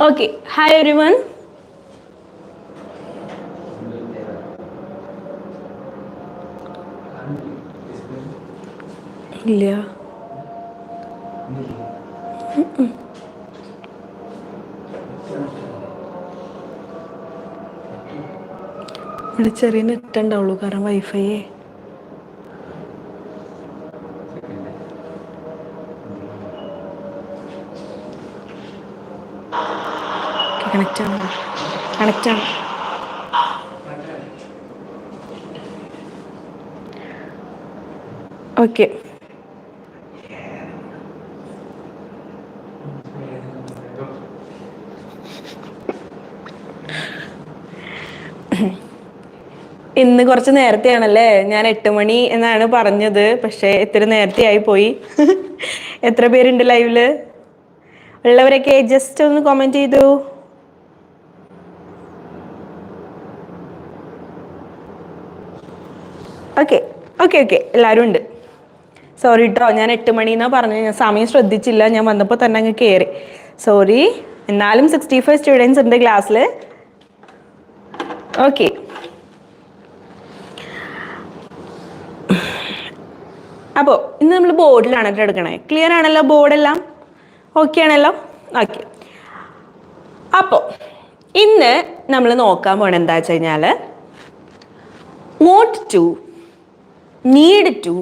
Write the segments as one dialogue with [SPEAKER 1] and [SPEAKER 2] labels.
[SPEAKER 1] Okay hi every one ഇല്ല. ഇവിടെ ചെറിയ നെറ്റ് ഉണ്ടാവുള്ളൂ കാരണം വൈഫൈയേ കണക്റ്റ് ആണ് കണക്റ്റ് ആണ് ഓക്കെ. ഇന്ന് കുറച്ച് നേരത്തെയാണല്ലേ? ഞാൻ എട്ട് മണി എന്നാണ് പറഞ്ഞത്. പക്ഷേ നേരത്തെ ആയി പോയി. എത്ര പേരുണ്ട് ലൈവിൽ? ഉള്ളവരൊക്കെ ജസ്റ്റ് ഒന്ന് കമന്റ് ചെയ്തു. ഓക്കെ ഓക്കെ ഓക്കെ എല്ലാവരും ഉണ്ട്. സോറി കേട്ടോ ഞാൻ എട്ട് മണി എന്നാ പറഞ്ഞു ഞാൻ സമയം ശ്രദ്ധിച്ചില്ല. ഞാൻ വന്നപ്പോൾ തന്നെ അങ്ങ് കയറി സോറി എന്നാലും സിക്സ്റ്റി ഫൈവ് സ്റ്റുഡൻസ് ഉണ്ട് ക്ലാസ്സിൽ ഓക്കെ അപ്പോൾ ഇന്ന് നമ്മൾ ബോർഡിലാണ് കേട്ടോ എടുക്കണേ. ക്ലിയർ ആണല്ലോ ബോർഡെല്ലാം? ഓക്കെ ആണല്ലോ? ഓക്കെ അപ്പോൾ ഇന്ന് നമ്മൾ നോക്കാൻ പോണെന്താ വെച്ച് കഴിഞ്ഞാൽ want to need to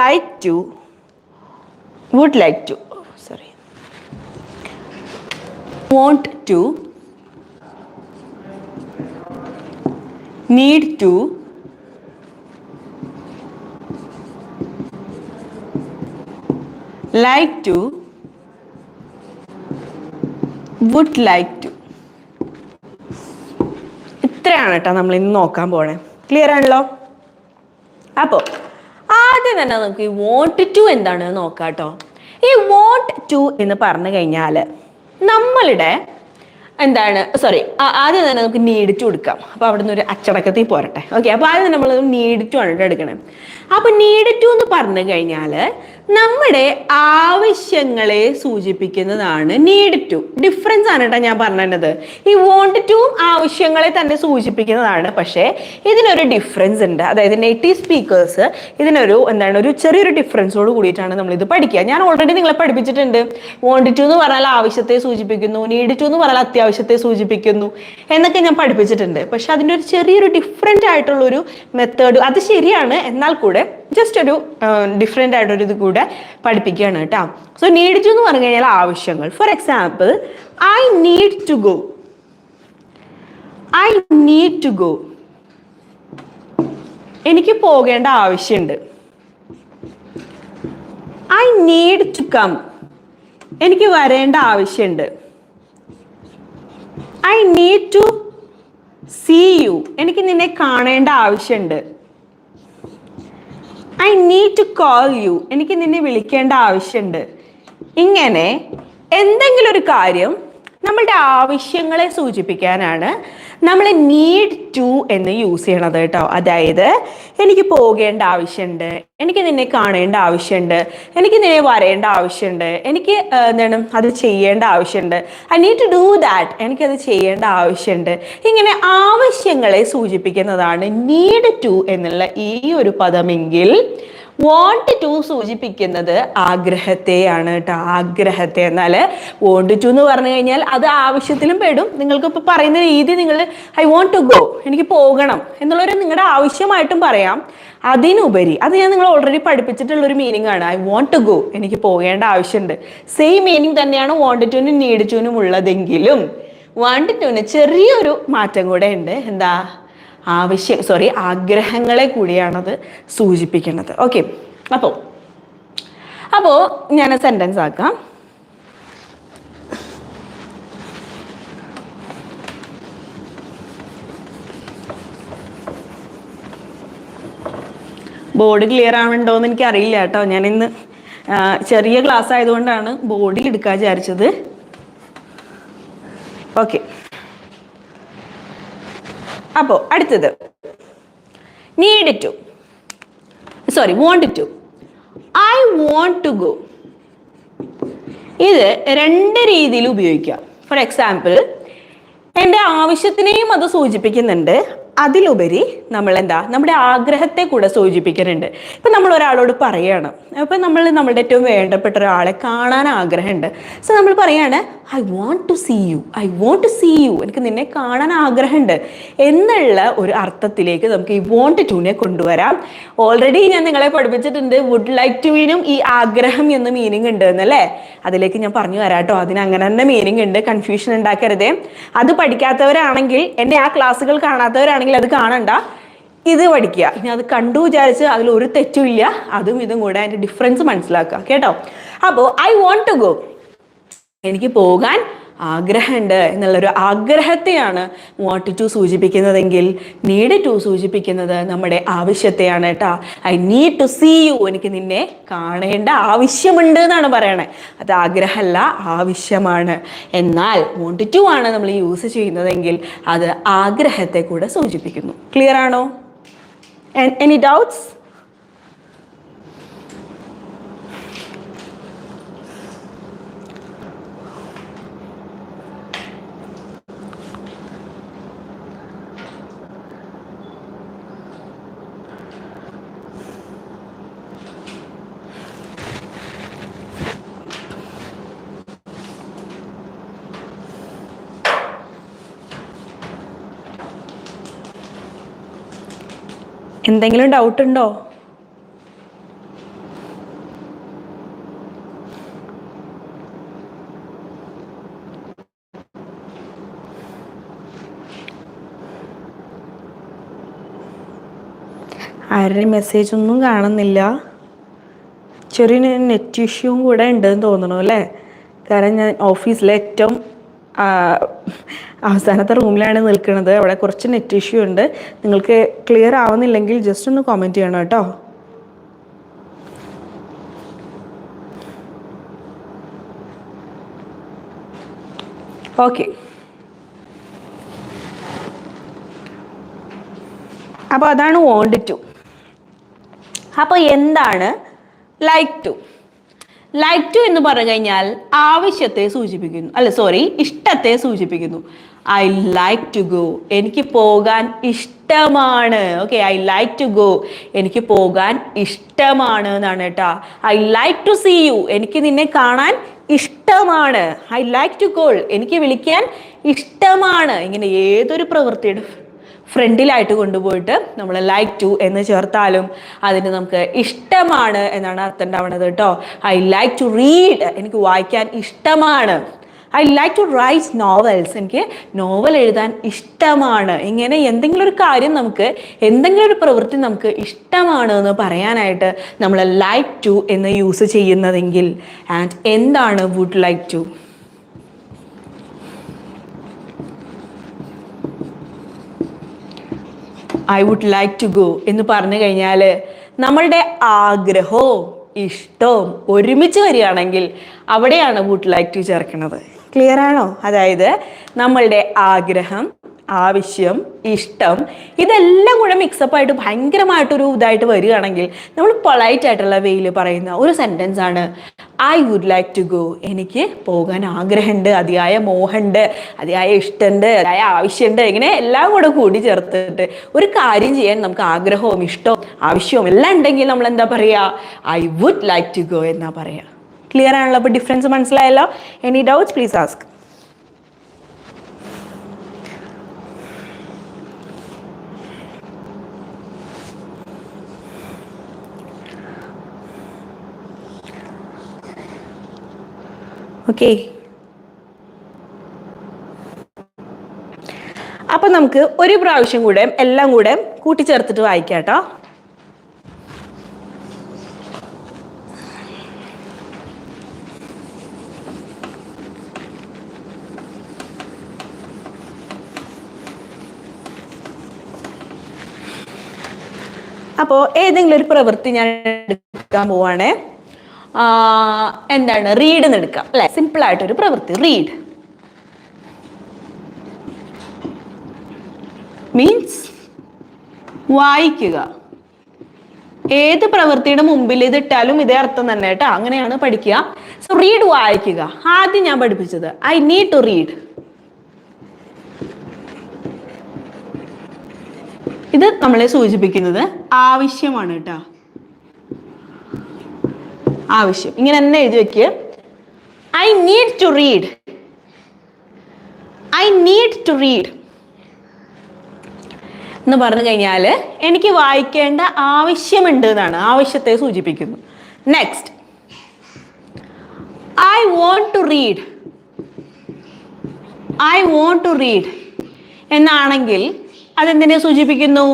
[SPEAKER 1] like to would like to sorry want to need to like to would like to. ഇത്രയാണ് കേട്ടോ നമ്മൾ ഇന്ന് നോക്കാൻ പോണേ. ക്ലിയർ ആണല്ലോ? അപ്പോൾ ആദ്യം തന്നെ നമുക്ക് ഈ വോണ്ട് ടു എന്താണ് നോക്കാം കേട്ടോ. ഈ വോണ്ട് ടു എന്ന് പറഞ്ഞു കഴിഞ്ഞാൽ നമ്മളുടെ എന്താണ് സോറി ആദ്യം തന്നെ നമുക്ക് നീഡ് ടു എടുക്കാം. അപ്പോൾ അവിടെ നിന്ന് ഒരു അച്ചടക്കത്തിൽ പോരട്ടെ. ഓക്കെ അപ്പോൾ ആദ്യം നമ്മൾ നീഡ് ടു ആണ് എടുക്കണേ. അപ്പോൾ നീഡ് ടു എന്ന് പറഞ്ഞു കഴിഞ്ഞാൽ നമ്മുടെ ആവശ്യങ്ങളെ സൂചിപ്പിക്കുന്നതാണ് നീഡ് ടു ഡിഫറൻസ് ആണ് കേട്ടോ ഞാൻ പറഞ്ഞത്. ഈ വോണ്ട് ടുവും ആവശ്യങ്ങളെ തന്നെ സൂചിപ്പിക്കുന്നതാണ്. പക്ഷേ ഇതിനൊരു ഡിഫറൻസ് ഉണ്ട്. അതായത് നേറ്റീവ് സ്പീക്കേഴ്സ് ഇതിനൊരു എന്താണ് ഒരു ചെറിയൊരു ഡിഫറൻസോട് കൂടിയിട്ടാണ് നമ്മൾ ഇത് പഠിക്കുക. ഞാൻ ഓൾറെഡി നിങ്ങളെ പഠിപ്പിച്ചിട്ടുണ്ട്. വോണ്ട് ടു എന്ന് പറഞ്ഞാൽ ആവശ്യത്തെ സൂചിപ്പിക്കുന്നു നീഡ് ടു എന്ന് പറഞ്ഞാൽ അത്യാവശ്യത്തെ സൂചിപ്പിക്കുന്നു എന്നൊക്കെ ഞാൻ പഠിപ്പിച്ചിട്ടുണ്ട്. പക്ഷെ അതിന്റെ ഒരു ചെറിയൊരു ഡിഫറെന്റ് ആയിട്ടുള്ളൊരു മെത്തേഡ് അത് ശരിയാണ്. എന്നാൽ കൂടെ ജസ്റ്റ് ഒരു ഡിഫറെന്റ് ആയിട്ടൊരു ഇത് കൂടെ പഠിപ്പിക്കുകയാണ് കേട്ടോ. സോ നീഡ് ടു എന്ന് പറഞ്ഞു കഴിഞ്ഞാൽ ആവശ്യങ്ങൾ. For example I need to go I need to go എനിക്ക് പോകേണ്ട ആവശ്യമുണ്ട്. ഐ നീഡ് ടു കം എനിക്ക് വരേണ്ട ആവശ്യമുണ്ട്. I need to see you എനിക്ക് നിന്നെ കാണേണ്ട ആവശ്യമുണ്ട്. I need to call you എനിക്ക് നിന്നെ വിളിക്കേണ്ട ആവശ്യമുണ്ട്. ഇങ്ങനെ എന്തെങ്കിലും ഒരു കാര്യം നമ്മളുടെ ആവശ്യങ്ങളെ സൂചിപ്പിക്കാനാണ് നമ്മൾ നീഡ് ടു എന്ന് യൂസ് ചെയ്യണത് കേട്ടോ. അതായത് എനിക്ക് പോകേണ്ട ആവശ്യമുണ്ട് എനിക്ക് നിന്നെ കാണേണ്ട ആവശ്യമുണ്ട് എനിക്ക് നിന്നെ വരേണ്ട ആവശ്യമുണ്ട് എനിക്ക് എന്താണ് അത് ചെയ്യേണ്ട ആവശ്യമുണ്ട് I need to do that എനിക്കത് ചെയ്യേണ്ട ആവശ്യമുണ്ട് ഇങ്ങനെ ആവശ്യങ്ങളെ സൂചിപ്പിക്കുന്നതാണ് നീഡ് ടു എന്നുള്ള ഈ ഒരു പദമെങ്കിൽ വോണ്ട് ടു സൂചിപ്പിക്കുന്നത് ആഗ്രഹത്തെയാണ് കേട്ടോ ആഗ്രഹത്തെ എന്നാൽ വോണ്ട് ടു എന്ന് പറഞ്ഞു കഴിഞ്ഞാൽ അത് ആവശ്യത്തിലും പെടും. നിങ്ങൾക്ക് ഇപ്പോൾ പറയുന്ന രീതി നിങ്ങൾ ഐ വോണ്ട് ടു ഗോ എനിക്ക് പോകണം എന്നുള്ളൊരു നിങ്ങളുടെ ആവശ്യമായിട്ടും പറയാം. അതിനുപരി അത് ഞാൻ നിങ്ങൾ ഓൾറെഡി പഠിപ്പിച്ചിട്ടുള്ള ഒരു മീനിങ് ആണ്. ഐ വോണ്ട് ടു ഗോ എനിക്ക് പോകേണ്ട ആവശ്യമുണ്ട് സെയിം മീനിങ് തന്നെയാണ് വോണ്ട് ടുനും നീഡ് ടുനും ഉള്ളതെങ്കിലും വാണ്ട് ടുന് ചെറിയൊരു മാറ്റം കൂടെ ഉണ്ട്. എന്താ? ആവശ്യം സോറി ആഗ്രഹങ്ങളെ കൂടിയാണത് സൂചിപ്പിക്കുന്നത്. ഓക്കെ അപ്പോൾ അപ്പോൾ ഞാൻ സെന്റൻസ് ആക്കാം. ബോർഡ് ക്ലിയർ ആവുന്നുണ്ടോ എന്ന് എനിക്ക് അറിയില്ല കേട്ടോ. ഞാൻ ഇന്ന് ചെറിയ ക്ലാസ് ആയതുകൊണ്ടാണ് ബോർഡിൽ എടുക്കാൻ വിചാരിച്ചത്. ഓക്കെ അപ്പോൾ അടുത്തത്. Need to sorry want to I want to go ഇത് രണ്ട് രീതിയിൽ ഉപയോഗിക്കാം. ഫോർ എക്സാമ്പിൾ എന്റെ ആവശ്യത്തിനെയും അത് സൂചിപ്പിക്കുന്നുണ്ട്. അതിലുപരി നമ്മൾ എന്താ നമ്മുടെ ആഗ്രഹത്തെ കൂടെ സൂചിപ്പിക്കുന്നുണ്ട്. ഇപ്പൊ നമ്മൾ ഒരാളോട് പറയാണ്. അപ്പൊ നമ്മൾ നമ്മുടെ ഏറ്റവും വേണ്ടപ്പെട്ട ഒരാളെ കാണാൻ ആഗ്രഹമുണ്ട്. സോ നമ്മൾ പറയാണ് I want to see you I want to see you എനിക്ക് നിന്നെ കാണാൻ ആഗ്രഹമുണ്ട്. എന്നുള്ള ഒരു അർത്ഥത്തിലേക്ക് നമുക്ക് ഈ വോണ്ട് ടുവിനെ കൊണ്ടുവരാം. ഓൾറെഡി ഞാൻ നിങ്ങളെ പഠിപ്പിച്ചിട്ടുണ്ട്. വുഡ് ലൈക്ക് ടുവിനും ഈ ആഗ്രഹം എന്ന മീനിങ് ഉണ്ട് എന്നല്ലേ? അതിലേക്ക് ഞാൻ പറഞ്ഞു തരാട്ടോ അതിന് അങ്ങനെ തന്നെ മീനിങ് ഉണ്ട്. കൺഫ്യൂഷൻ ഉണ്ടാക്കരുതേ. അത് പഠിക്കാത്തവരാണെങ്കിൽ എന്റെ ആ ക്ലാസ്സുകൾ കാണാത്തവരാണെങ്കിൽ അത് കാണണ്ട. ഇത് പഠിക്കുക. ഇനി അത് കണ്ടു വിചാരിച്ച് അതിൽ ഒരു തെറ്റുമില്ല അതും ഇതും കൂടെ അതിന്റെ ഡിഫറൻസ് മനസ്സിലാക്കുക. കേട്ടോ? അപ്പോൾ ഐ വോണ്ട് ടു ഗോ എനിക്ക് പോകാൻ ആഗ്രഹമുണ്ട് എന്നുള്ളൊരു ആഗ്രഹത്തെയാണ് വാട്ട് ടു സൂചിപ്പിക്കുന്നതെങ്കിൽ നീഡ് ടു സൂചിപ്പിക്കുന്നത് നമ്മുടെ ആവശ്യത്തെയാണ് കേട്ടോ I need to see you എനിക്ക് നിന്നെ കാണേണ്ട ആവശ്യമുണ്ട് എന്നാണ് പറയണേ. അത് ആഗ്രഹമല്ല ആവശ്യമാണ്. എന്നാൽ വോണ്ട് ടു ആണ് നമ്മൾ യൂസ് ചെയ്യുന്നതെങ്കിൽ അത് ആഗ്രഹത്തെ കൂടെ സൂചിപ്പിക്കുന്നു. ക്ലിയർ ആണോ? എനി ഡൗട്ട്സ് എന്തെങ്കിലും ഡൗട്ട് ഉണ്ടോ? ആരുടെ മെസ്സേജ് ഒന്നും കാണുന്നില്ല. ചെറിയ നെറ്റ് ഇഷ്യൂവും കൂടെ ഉണ്ടെന്ന് തോന്നണു അല്ലേ? കാരണം ഞാൻ ഓഫീസിലെ ഏറ്റവും അവസാനത്തെ റൂമിലാണ് നിൽക്കുന്നത്. അവിടെ കുറച്ച് നെറ്റ് ഇഷ്യൂ ഉണ്ട്. നിങ്ങൾക്ക് ക്ലിയർ ആവുന്നില്ലെങ്കിൽ ജസ്റ്റ് ഒന്ന് കോമെന്റ് ചെയ്യണം കേട്ടോ. ഓക്കെ അപ്പോൾ അതാണ് വോണ്ട് ടു അപ്പോൾ എന്താണ് ലൈക്ക് ടു ലൈക്ക് ടു എന്ന് പറഞ്ഞു കഴിഞ്ഞാൽ ആവശ്യത്തെ സൂചിപ്പിക്കുന്നു. അല്ല സോറി ഇഷ്ടത്തെ സൂചിപ്പിക്കുന്നു. ഐ ലൈക്ക് ടു ഗോ എനിക്ക് പോകാൻ ഇഷ്ടമാണ്. Okay I like to go എനിക്ക് പോകാൻ ഇഷ്ടമാണ് എന്നാണ് കേട്ടാ. I like to see you എനിക്ക് നിന്നെ കാണാൻ ഇഷ്ടമാണ്. ഐ ലൈക്ക് ടു കോൾ എനിക്ക് വിളിക്കാൻ ഇഷ്ടമാണ്. ഇങ്ങനെ ഏതൊരു പ്രവൃത്തിയുടെ ഫ്രണ്ടിലായിട്ട് കൊണ്ടുപോയിട്ട് നമ്മൾ ലൈക്ക് ടു എന്ന് ചേർത്താലും അതിന് നമുക്ക് ഇഷ്ടമാണ് എന്നാണ് അർത്ഥം ഉണ്ടാവുന്നത് കേട്ടോ ഐ ലൈക്ക് ടു റീഡ് എനിക്ക് വായിക്കാൻ ഇഷ്ടമാണ്. I like to write novels എനിക്ക് നോവൽ എഴുതാൻ ഇഷ്ടമാണ്. ഇങ്ങനെ എന്തെങ്കിലും ഒരു കാര്യം നമുക്ക് എന്തെങ്കിലും ഒരു പ്രവൃത്തി നമുക്ക് ഇഷ്ടമാണ് എന്ന് പറയാനായിട്ട് നമ്മൾ ലൈക്ക് ടു എന്ന് യൂസ് ചെയ്യുന്നതെങ്കിൽ ആൻഡ് എന്താണ് would like to I would like to go എന്ന് പറഞ്ഞു കഴിഞ്ഞാൽ നമ്മളുടെ ആഗ്രഹവും ഇഷ്ടവും ഒരുമിച്ച് വരികയാണെങ്കിൽ അവിടെയാണ് വുഡ് ലൈക്ക് ടു ചേർക്കുന്നത്. ക്ലിയർ ആണോ? അതായത് നമ്മളുടെ ആഗ്രഹം ആവശ്യം ഇഷ്ടം ഇതെല്ലാം കൂടെ മിക്സപ്പ് ആയിട്ട് ഭയങ്കരമായിട്ടൊരു ഇതായിട്ട് വരികയാണെങ്കിൽ നമ്മൾ പൊളൈറ്റ് ആയിട്ടുള്ള വെയിൽ പറയുന്ന ഒരു സെന്റൻസ് ആണ്. I would like to go എനിക്ക് പോകാൻ ആഗ്രഹമുണ്ട്. അതിയായ മോഹമുണ്ട്. അതിയായ ഇഷ്ടമുണ്ട്. അതിയായ ആവശ്യമുണ്ട്. ഇങ്ങനെ എല്ലാം കൂടെ കൂടി ചേർത്തിട്ട് ഒരു കാര്യം ചെയ്യാൻ നമുക്ക് ആഗ്രഹവും ഇഷ്ടവും ആവശ്യവും എല്ലാം ഉണ്ടെങ്കിൽ നമ്മൾ എന്താ പറയുക I would like to go എന്നാ പറയുക ക്ലിയർ ആണല്ലോ? അപ്പോൾ ഡിഫറൻസ് മനസ്സിലായല്ലോ? Any doubts please ask okay അപ്പൊ നമുക്ക് ഒരു പ്രാവശ്യം കൂടെ എല്ലാം കൂടെ കൂട്ടിച്ചേർത്തിട്ട് വായിക്കാം കേട്ടോ. അപ്പോൾ ഏതെങ്കിലും ഒരു പ്രവൃത്തി ഞാൻ എടുക്കാൻ പോവാണേ. എന്താണ്? റീഡ് എന്ന് എടുക്കാം അല്ലെ? സിമ്പിൾ ആയിട്ടൊരു പ്രവൃത്തി. റീഡ് മീൻസ് വായിക്കുക. ഏത് പ്രവൃത്തിയുടെ മുമ്പിൽ ഇത് ഇട്ടാലും ഇതേ അർത്ഥം തന്നെ കേട്ടോ. അങ്ങനെയാണ് പഠിക്കുക. സോ റീഡ് വായിക്കുക. ആദ്യം ഞാൻ പഠിപ്പിച്ചത് ഐ നീഡ് ടു റീഡ് ഇത് നമ്മളെ സൂചിപ്പിക്കുന്നത് ആവശ്യമാണ് കേട്ടോ. ആവശ്യം. ഇങ്ങനെ തന്നെ എഴുതി വെക്കുക I need to read I need to read എന്ന് പറഞ്ഞു കഴിഞ്ഞാൽ എനിക്ക് വായിക്കേണ്ട ആവശ്യമുണ്ട് എന്നാണ് ആവശ്യത്തെ സൂചിപ്പിക്കുന്നു. Next I want to read I want to read എന്നാണെങ്കിൽ അതെന്തിനെ സൂചിപ്പിക്കുന്നു?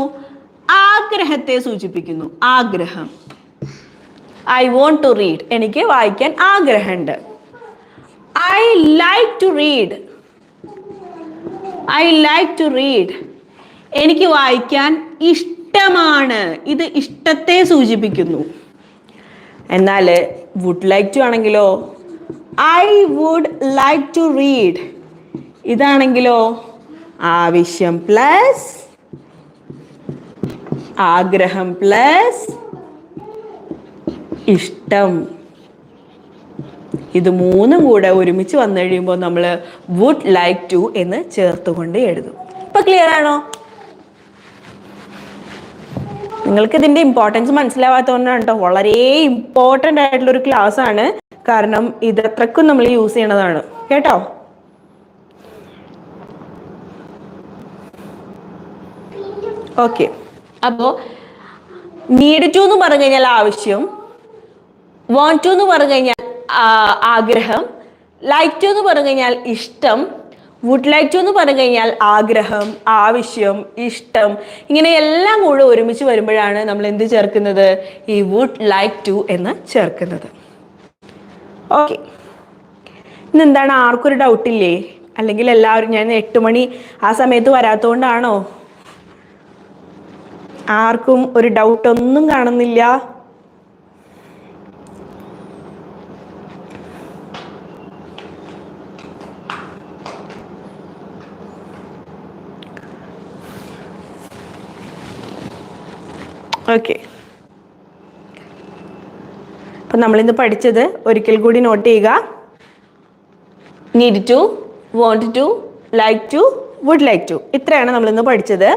[SPEAKER 1] ആഗ്രഹത്തെ സൂചിപ്പിക്കുന്നു. ആഗ്രഹം. ഐ വോണ്ട് ടു റീഡ് എനിക്ക് വായിക്കാൻ ആഗ്രഹമുണ്ട്. I like to read I like to read എനിക്ക് വായിക്കാൻ ഇഷ്ടമാണ്. ഇത് ഇഷ്ടത്തെ സൂചിപ്പിക്കുന്നു. എന്നാൽ വുഡ് ലൈക്ക് ടു ആണെങ്കിലോ? I would like to read ഇതാണെങ്കിലോ? ആവശ്യം പ്ലസ് ആഗ്രഹം പ്ലസ് ഇഷ്ടം. ഇത് മൂന്നും കൂടെ ഒരുമിച്ച് വന്നു കഴിയുമ്പോൾ നമ്മൾ വുഡ് ലൈക്ക് ടു എന്ന് ചേർത്തുകൊണ്ട് എഴുതും. ഇപ്പൊ ക്ലിയർ ആണോ? നിങ്ങൾക്ക് ഇതിന്റെ ഇമ്പോർട്ടൻസ് മനസ്സിലാവാത്തതുകൊണ്ടാണ് കേട്ടോ വളരെ ഇമ്പോർട്ടന്റ് ആയിട്ടുള്ള ഒരു ക്ലാസ് ആണ്. കാരണം ഇതത്രക്കും അത്രക്കും നമ്മൾ യൂസ് ചെയ്യണതാണ്. കേട്ടോ? ഓക്കെ അപ്പോൾ നീഡ് ടു എന്ന് പറഞ്ഞു കഴിഞ്ഞാൽ ആവശ്യം. വാണ്ട് ടു എന്ന് പറഞ്ഞു കഴിഞ്ഞാൽ ആഗ്രഹം. ലൈക്ക് ടു എന്ന് പറഞ്ഞു കഴിഞ്ഞാൽ ഇഷ്ടം. വുഡ് ലൈക്ക് ടു എന്ന് പറഞ്ഞു കഴിഞ്ഞാൽ ആഗ്രഹം ആവശ്യം ഇഷ്ടം. ഇങ്ങനെ എല്ലാം കൂടെ ഒരുമിച്ച് വരുമ്പോഴാണ് നമ്മൾ എന്ത് ചേർക്കുന്നത്? ഈ വുഡ് ലൈക്ക് ടു എന്ന് ചേർക്കുന്നത്. ഓക്കെ ഇന്ന് എന്താണ്? ആർക്കൊരു ഡൗട്ടില്ലേ അല്ലെങ്കിൽ എല്ലാവരും ഞാൻ എട്ട് മണി ആ സമയത്ത് വരാത്തതുകൊണ്ടാണോ ആർക്കും ഒരു ഡൗട്ട് ഒന്നും കാണുന്നില്ല ഓക്കെ അപ്പം നമ്മളിന്ന് പഠിച്ചത് ഒരിക്കൽ കൂടി നോട്ട് ചെയ്യുക. Need to want to like to would like to ഇത്രയാണ് നമ്മളിന്ന് പഠിച്ചത്.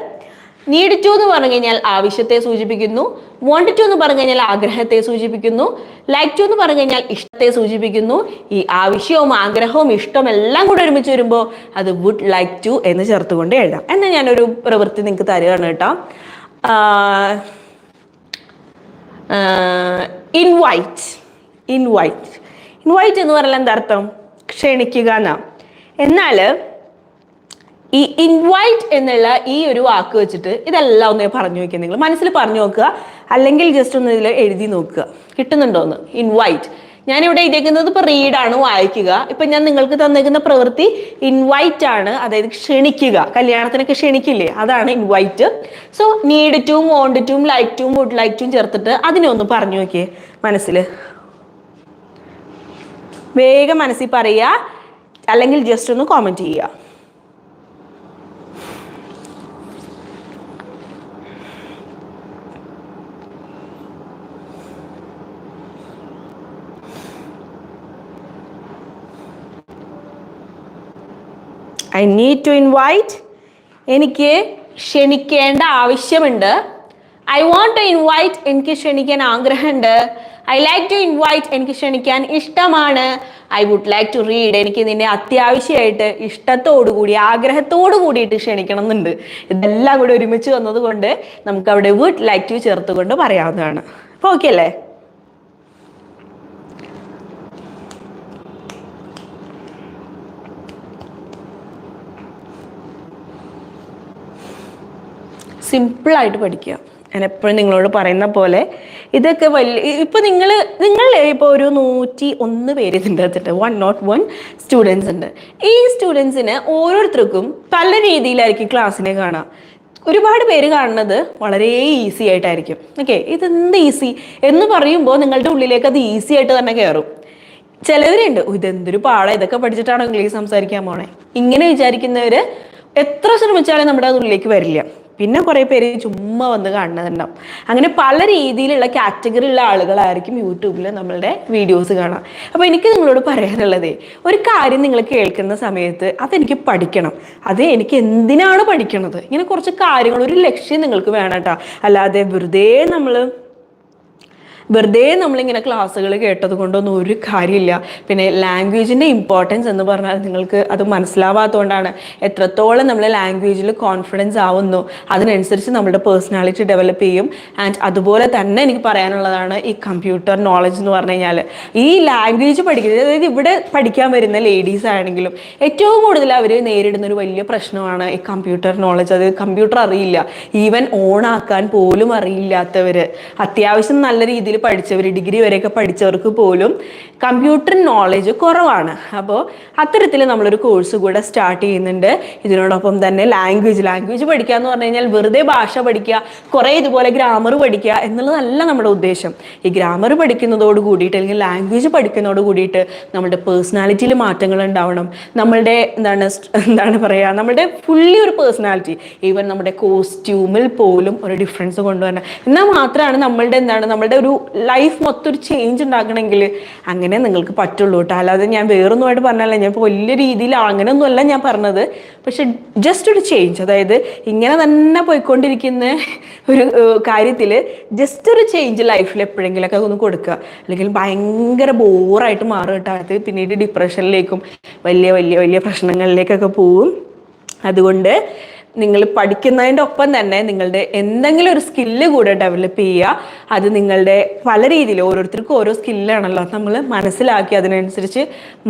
[SPEAKER 1] നീഡ് ടു എന്ന് പറഞ്ഞു കഴിഞ്ഞാൽ ആവശ്യത്തെ സൂചിപ്പിക്കുന്നു. വോണ്ട് ടു എന്ന് പറഞ്ഞു കഴിഞ്ഞാൽ ആഗ്രഹത്തെ സൂചിപ്പിക്കുന്നു. ലൈക്ക് ടു എന്ന് പറഞ്ഞു കഴിഞ്ഞാൽ ഇഷ്ടത്തെ സൂചിപ്പിക്കുന്നു. ഈ ആവശ്യവും ആഗ്രഹവും ഇഷ്ടവും എല്ലാം കൂടെ ഒരുമിച്ച് വരുമ്പോൾ അത് വുഡ് ലൈക്ക് ടു എന്ന് ചേർത്തുകൊണ്ട് എഴുതാം. എന്നാൽ ഞാനൊരു പ്രവൃത്തി നിങ്ങൾക്ക് തരുകയാണ് കേട്ടോ. ഇൻവൈറ്റ് ഇൻവൈറ്റ് ഇൻവൈറ്റ് എന്ന് പറഞ്ഞാൽ എന്താ അർത്ഥം? ക്ഷണിക്കുക എന്നാ. എന്നാൽ ഈ ഇൻവൈറ്റ് എന്നുള്ള ഈ ഒരു വാക്ക് വെച്ചിട്ട് ഇതെല്ലാം ഒന്ന് പറഞ്ഞു നോക്കുക നിങ്ങൾ. മനസ്സിൽ പറഞ്ഞു നോക്കുക. അല്ലെങ്കിൽ ജസ്റ്റ് ഒന്ന് ഇതിൽ എഴുതി നോക്കുക. കിട്ടുന്നുണ്ടോന്ന് ഇൻവൈറ്റ് ഞാനിവിടെ എഴുതിയിരിക്കുന്നത് ഇപ്പോൾ റീഡാണ് വായിക്കുക. ഇപ്പം ഞാൻ നിങ്ങൾക്ക് തന്നിരിക്കുന്ന പ്രവൃത്തി ഇൻവൈറ്റ് ആണ്. അതായത് ക്ഷണിക്കുക. കല്യാണത്തിനൊക്കെ ക്ഷണിക്കില്ലേ? അതാണ് ഇൻവൈറ്റ് സോ നീഡ് ടും വോണ്ട് ടും ലൈക്ക് ടും വുഡ് ലൈക്ക് ടും ചേർത്തിട്ട് അതിനെ ഒന്ന് പറഞ്ഞു നോക്കിയേ മനസ്സിൽ വേഗം മനസ്സിൽ പറയുക. അല്ലെങ്കിൽ ജസ്റ്റ് ഒന്ന് കോമെന്റ് ചെയ്യുക. ഐ നീഡ് ടു ഇൻവൈറ്റ് എനിക്ക് ക്ഷണിക്കേണ്ട ആവശ്യമുണ്ട്. ഐ വോണ്ട് ടു ഇൻവൈറ്റ് എനിക്ക് ക്ഷണിക്കാൻ ആഗ്രഹമുണ്ട്. ഐ ലൈക്ക് ടു ഇൻവൈറ്റ് എനിക്ക് ക്ഷണിക്കാൻ ഇഷ്ടമാണ്. I would like to read എനിക്ക് നിന്നെ അത്യാവശ്യമായിട്ട് ഇഷ്ടത്തോടു കൂടി ആഗ്രഹത്തോടു കൂടിയിട്ട് ക്ഷണിക്കണം എന്നുണ്ട് ഇതെല്ലാം കൂടി ഒരുമിച്ച് വന്നതുകൊണ്ട് നമുക്ക് അവിടെ വുഡ് ലൈക്ക് ടു ചേർത്തുകൊണ്ട് പറയാവുന്നതാണ്. അപ്പോൾ ഓക്കെ അല്ലേ? സിമ്പിളായിട്ട് പഠിക്കുക. ഞാൻ എപ്പോഴും നിങ്ങളോട് പറയുന്ന പോലെ ഇതൊക്കെ വലിയ ഇപ്പം നിങ്ങൾ നിങ്ങൾ ഇപ്പോൾ ഒരു നൂറ്റി ഒന്ന് പേര് ഇതിന്റെ അകത്തുണ്ട് വൺ നോട്ട് വൺ സ്റ്റുഡൻസ് ഉണ്ട്. ഈ സ്റ്റുഡൻസിന് ഓരോരുത്തർക്കും പല രീതിയിലായിരിക്കും ക്ലാസ്സിനെ കാണാം. ഒരുപാട് പേര് കാണുന്നത് വളരെ ഈസി ആയിട്ടായിരിക്കും. ഓക്കെ ഇതെന്ത് ഈസി എന്ന് പറയുമ്പോൾ നിങ്ങളുടെ ഉള്ളിലേക്ക് അത് ഈസി ആയിട്ട് തന്നെ കയറും ചിലവരുണ്ട് ഇതെന്തൊരു പാടാ ഇതൊക്കെ പഠിച്ചിട്ടാണോ ഇംഗ്ലീഷ് സംസാരിക്കാൻ പോണേ? ഇങ്ങനെ വിചാരിക്കുന്നവർ എത്ര ശ്രമിച്ചാലും നമ്മുടെ ഉള്ളിലേക്ക് വരില്ല. പിന്നെ കുറേ പേര് ചുമ്മാ വന്ന് കാണുന്നുണ്ടാവും അങ്ങനെ പല രീതിയിലുള്ള കാറ്റഗറി ഉള്ള ആളുകളായിരിക്കും യൂട്യൂബിൽ നമ്മളുടെ വീഡിയോസ് കാണാം. അപ്പോൾ എനിക്ക് നിങ്ങളോട് പറയാനുള്ളത് ഒരു കാര്യം നിങ്ങൾ കേൾക്കുന്ന സമയത്ത് അതെനിക്ക് പഠിക്കണം. അത് എനിക്ക് എന്തിനാണ് പഠിക്കണത്? ഇങ്ങനെ കുറച്ച് കാര്യങ്ങൾ ഒരു ലക്ഷ്യം നിങ്ങൾക്ക് വേണം കേട്ടോ. അല്ലാതെ വെറുതെ നമ്മൾ വെറുതെ നമ്മളിങ്ങനെ ക്ലാസ്സുകൾ കേട്ടത് കൊണ്ടൊന്നും ഒരു കാര്യമില്ല. പിന്നെ ലാംഗ്വേജിന്റെ ഇമ്പോർട്ടൻസ് എന്ന് പറഞ്ഞാൽ നിങ്ങൾക്ക് അത് മനസ്സിലാവാത്തതുകൊണ്ടാണ് എത്രത്തോളം നമ്മൾ ലാംഗ്വേജിൽ കോൺഫിഡൻസ് ആവുന്നു അതിനനുസരിച്ച് നമ്മുടെ പേഴ്സണാലിറ്റി ഡെവലപ്പ് ചെയ്യും. ആൻഡ് അതുപോലെ തന്നെ എനിക്ക് പറയാനുള്ളതാണ് ഈ കമ്പ്യൂട്ടർ നോളജ് എന്ന് പറഞ്ഞു കഴിഞ്ഞാൽ ഈ ലാംഗ്വേജ് പഠിക്കുന്നത് അതായത് ഇവിടെ പഠിക്കാൻ വരുന്ന ലേഡീസ് ആണെങ്കിലും ഏറ്റവും കൂടുതൽ അവർ നേരിടുന്ന ഒരു വലിയ പ്രശ്നമാണ് ഈ കമ്പ്യൂട്ടർ നോളജ് അത് കമ്പ്യൂട്ടർ അറിയില്ല. ഈവൻ ഓൺ ആക്കാൻ പോലും അറിയില്ലാത്തവർ അത്യാവശ്യം നല്ല രീതിയിൽ പഠിച്ചവർ ഡിഗ്രി വരെയൊക്കെ പഠിച്ചവർക്ക് പോലും കമ്പ്യൂട്ടർ നോളജ് കുറവാണ്. അപ്പോൾ അത്തരത്തിൽ നമ്മളൊരു കോഴ്സ് കൂടെ സ്റ്റാർട്ട് ചെയ്യുന്നുണ്ട്. ഇതിനോടൊപ്പം തന്നെ ലാംഗ്വേജ് ലാംഗ്വേജ് പഠിക്കുക എന്ന് പറഞ്ഞു കഴിഞ്ഞാൽ വെറുതെ ഭാഷ പഠിക്കുക കുറേ ഇതുപോലെ ഗ്രാമർ പഠിക്കുക എന്നുള്ളതല്ല നമ്മുടെ ഉദ്ദേശം. ഈ ഗ്രാമർ പഠിക്കുന്നതോട് കൂടിയിട്ട് അല്ലെങ്കിൽ ലാംഗ്വേജ് പഠിക്കുന്നതോട് കൂടിയിട്ട് നമ്മുടെ പേഴ്സണാലിറ്റിയിൽ മാറ്റങ്ങൾ ഉണ്ടാവണം. നമ്മളുടെ എന്താണ് എന്താണ് പറയുക നമ്മുടെ ഫുള്ളി ഒരു പേഴ്സണാലിറ്റി ഈവൻ നമ്മുടെ കോസ്റ്റ്യൂമിൽ പോലും ഒരു ഡിഫറൻസ് കൊണ്ടുവരണം. എന്നാൽ മാത്രമാണ് നമ്മളുടെ എന്താണ് നമ്മളുടെ ഒരു ലൈഫ് മൊത്തം ഒരു ചേഞ്ച് ഉണ്ടാക്കണമെങ്കിൽ അങ്ങനെ നിങ്ങൾക്ക് പറ്റുള്ളൂ കേട്ടോ. അല്ലാതെ ഞാൻ വേറൊന്നുമായിട്ട് പറഞ്ഞല്ല. ഞാൻ ഇപ്പോൾ വലിയ രീതിയിൽ അങ്ങനെയൊന്നുമല്ല ഞാൻ പറഞ്ഞത്. പക്ഷെ ജസ്റ്റ് ഒരു ചേഞ്ച് അതായത് ഇങ്ങനെ തന്നെ പോയിക്കൊണ്ടിരിക്കുന്ന ഒരു കാര്യത്തിൽ ജസ്റ്റ് ഒരു ചേഞ്ച് ലൈഫിൽ എപ്പോഴെങ്കിലൊക്കെ ഒന്ന് കൊടുക്കുക. അല്ലെങ്കിൽ ഭയങ്കര ബോറായിട്ട് മാറും കേട്ടോ. അത് പിന്നീട് ഡിപ്രഷനിലേക്കും വലിയ വലിയ വലിയ പ്രശ്നങ്ങളിലേക്കൊക്കെ പോവും. അതുകൊണ്ട് നിങ്ങൾ പഠിക്കുന്നതിന്റെ ഒപ്പം തന്നെ നിങ്ങളുടെ എന്തെങ്കിലും ഒരു സ്കില്ല് കൂടെ ഡെവലപ്പ് ചെയ്യുക. അത് നിങ്ങളുടെ പല രീതിയിൽ ഓരോരുത്തർക്കും ഓരോ സ്കില്ലാണല്ലോ നമ്മൾ മനസ്സിലാക്കി അതിനനുസരിച്ച്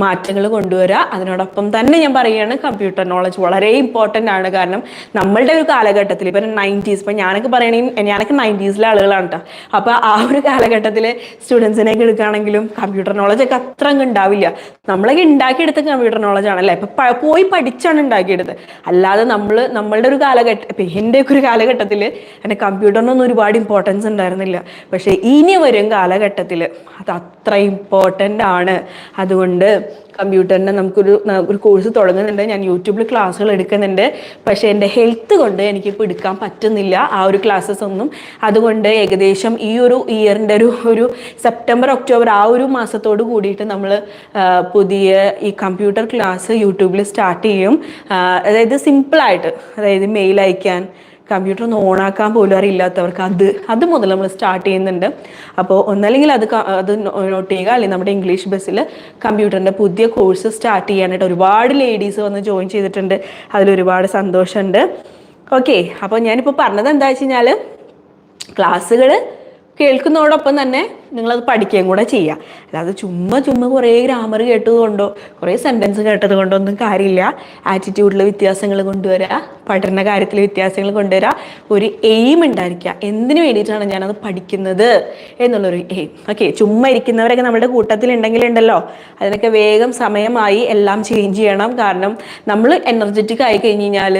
[SPEAKER 1] മാറ്റങ്ങൾ കൊണ്ടുവരിക അതിനോടൊപ്പം തന്നെ ഞാൻ പറയുകയാണ് കമ്പ്യൂട്ടർ നോളജ് വളരെ ഇമ്പോർട്ടന്റ് ആണ്. കാരണം നമ്മളുടെ ഒരു കാലഘട്ടത്തിൽ ഇപ്പം നയന്റീസ് ഇപ്പം ഞാനൊക്കെ പറയണെങ്കിൽ ഞാനൊക്കെ നയന്റീസിലെ ആളുകളാണ് കേട്ടോ അപ്പോൾ ആ ഒരു കാലഘട്ടത്തിൽ സ്റ്റുഡൻസിനെയൊക്കെ എടുക്കുകയാണെങ്കിലും കമ്പ്യൂട്ടർ നോളജ് ഒക്കെ അത്ര അങ്ങ് ഉണ്ടാവില്ല. നമ്മളൊക്കെ ഉണ്ടാക്കിയെടുത്ത കമ്പ്യൂട്ടർ നോളജ് ആണല്ലേ? ഇപ്പം പോയി പഠിച്ചാണ് ഉണ്ടാക്കിയെടുത്തത്. അല്ലാതെ നമ്മൾ നമ്മൾ നമ്മളുടെ ഒരു കാലഘട്ടം ഇപ്പം എന്റെ ഒക്കെ ഒരു കാലഘട്ടത്തിൽ എന്റെ കമ്പ്യൂട്ടറിനൊന്നും ഒരുപാട് ഇമ്പോർട്ടൻസ് ഉണ്ടായിരുന്നില്ല. പക്ഷേ ഇനി വരും കാലഘട്ടത്തിൽ അത് അത്ര ഇമ്പോർട്ടന്റ് ആണ്. അതുകൊണ്ട് കമ്പ്യൂട്ടറിന്റെ നമുക്കൊരു ഒരു കോഴ്സ് തുടങ്ങുന്നുണ്ട്. ഞാൻ യൂട്യൂബിൽ ക്ലാസ്സുകൾ എടുക്കുന്നുണ്ട്. പക്ഷേ എന്റെ ഹെൽത്ത് കൊണ്ട് എനിക്കിപ്പോൾ എടുക്കാൻ പറ്റുന്നില്ല ആ ഒരു ക്ലാസ്സസ് ഒന്നും അതുകൊണ്ട് ഏകദേശം ഈ ഒരു ഇയറിന്റെ ഒരു ഒരു സെപ്റ്റംബർ ഒക്ടോബർ ആ ഒരു മാസത്തോട് കൂടിയിട്ട് നമ്മൾ പുതിയ ഈ കമ്പ്യൂട്ടർ ക്ലാസ് യൂട്യൂബിൽ സ്റ്റാർട്ട് ചെയ്യും. അതായത് സിമ്പിളായിട്ട് അതായത് മെയിൽ അയക്കാൻ കമ്പ്യൂട്ടർ ഒന്ന് ഓണാക്കാൻ പോലും അറിയില്ലാത്തവർക്ക് അത് അത് മുതൽ നമ്മൾ സ്റ്റാർട്ട് ചെയ്യുന്നുണ്ട്. അപ്പോൾ ഒന്നല്ലെങ്കിൽ അത് അത് നോട്ട് ചെയ്യുക. അല്ലെങ്കിൽ നമ്മുടെ ഇംഗ്ലീഷ് ബസ്സിൽ കമ്പ്യൂട്ടറിന്റെ പുതിയ കോഴ്സ് സ്റ്റാർട്ട് ചെയ്യാനായിട്ട് ഒരുപാട് ലേഡീസ് വന്ന് ജോയിൻ ചെയ്തിട്ടുണ്ട്. അതിലൊരുപാട് സന്തോഷമുണ്ട്. ഓക്കെ അപ്പോൾ ഞാനിപ്പോൾ പറഞ്ഞത് എന്താ വെച്ച് കഴിഞ്ഞാൽ ക്ലാസ്സുകൾ കേൾക്കുന്നതോടൊപ്പം തന്നെ നിങ്ങളത് പഠിക്കുകയും കൂടെ ചെയ്യുക. അല്ലാതെ ചുമ്മാ ചുമ്മാ കുറേ ഗ്രാമർ കേട്ടത് കൊണ്ടോ കുറേ സെന്റൻസ് കേട്ടത് കൊണ്ടോ ഒന്നും കാര്യമില്ല. ആറ്റിറ്റ്യൂഡിൽ വ്യത്യാസങ്ങൾ കൊണ്ടുവരിക പഠന കാര്യത്തിൽ വ്യത്യാസങ്ങൾ കൊണ്ടുവരിക ഒരു എയിം ഉണ്ടായിരിക്കുക. എന്തിനു വേണ്ടിയിട്ടാണ് ഞാനത് പഠിക്കുന്നത് എന്നുള്ളൊരു എയിം ഓക്കെ ചുമ്മാ ഇരിക്കുന്നവരൊക്കെ നമ്മുടെ കൂട്ടത്തിലുണ്ടെങ്കിലുണ്ടല്ലോ അതിനൊക്കെ വേഗം സമയമായി എല്ലാം ചേഞ്ച് ചെയ്യണം. കാരണം നമ്മൾ എനർജറ്റിക് ആയി കഴിഞ്ഞ് കഴിഞ്ഞാൽ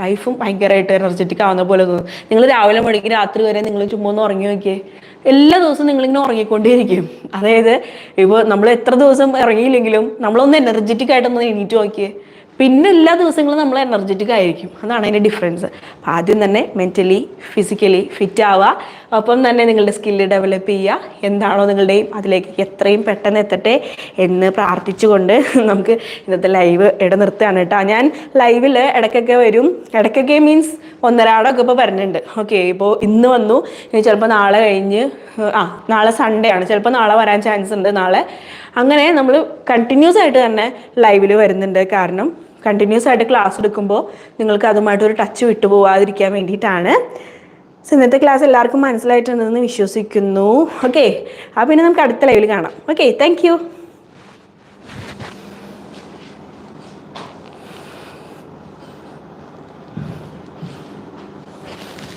[SPEAKER 1] ലൈഫും ഭയങ്കരമായിട്ട് എനർജറ്റിക് ആവുന്ന പോലെ തോന്നും. നിങ്ങൾ രാവിലെ മണിക്ക് രാത്രി വരെ നിങ്ങൾ ചുമ്മാ ഒന്ന് ഉറങ്ങി നോക്കിയേ. എല്ലാ ദിവസവും നിങ്ങളിങ്ങനെ ഉറങ്ങിക്കൊണ്ടേയിരിക്കും. അതായത് ഇപ്പോൾ നമ്മൾ എത്ര ദിവസം ഇറങ്ങിയില്ലെങ്കിലും നമ്മളൊന്ന് എനർജറ്റിക് ആയിട്ടൊന്ന് എണീറ്റ് നോക്കിയേ. പിന്നെ എല്ലാ ദിവസങ്ങളും നമ്മൾ എനർജറ്റിക് ആയിരിക്കും. അതാണ് അതിന്റെ ഡിഫറൻസ് അപ്പം ആദ്യം തന്നെ മെന്റലി ഫിസിക്കലി ഫിറ്റ് ആവുക. ഒപ്പം തന്നെ നിങ്ങളുടെ സ്കില്ല് ഡെവലപ്പ് ചെയ്യുക. എന്താണോ നിങ്ങളുടെയും അതിലേക്ക് എത്രയും പെട്ടെന്ന് എത്തട്ടെ എന്ന് പ്രാർത്ഥിച്ചുകൊണ്ട് നമുക്ക് ഇന്നത്തെ ലൈവ് ഇട നിർത്തുകയാണ് കേട്ടോ. ഞാൻ ലൈവിൽ ഇടയ്ക്കൊക്കെ വരും. ഇടയ്ക്കൊക്കെ മീൻസ് ഒന്നരാടൊക്കെ ഇപ്പോൾ വരുന്നുണ്ട്. ഓക്കെ ഇപ്പോൾ ഇന്ന് വന്നു. ഇനി ചിലപ്പോൾ നാളെ കഴിഞ്ഞ് ആ നാളെ സൺഡേ ആണ്. ചിലപ്പോൾ നാളെ വരാൻ ചാൻസ് ഉണ്ട് നാളെ. അങ്ങനെ നമ്മൾ കണ്ടിന്യൂസ് ആയിട്ട് തന്നെ ലൈവിൽ വരുന്നുണ്ട്. കാരണം കണ്ടിന്യൂസ് ആയിട്ട് ക്ലാസ് എടുക്കുമ്പോൾ നിങ്ങൾക്ക് അതുമായിട്ട് ഒരു ടച്ച് വിട്ടുപോവാതിരിക്കാൻ വേണ്ടിയിട്ടാണ്. ഇന്നത്തെ ക്ലാസ് എല്ലാവർക്കും മനസ്സിലായിട്ടുണ്ടെന്ന് വിശ്വസിക്കുന്നു. ഓക്കെ അപ്പോൾ പിന്നെ നമുക്ക് അടുത്ത ലൈവിൽ കാണാം. Okay thank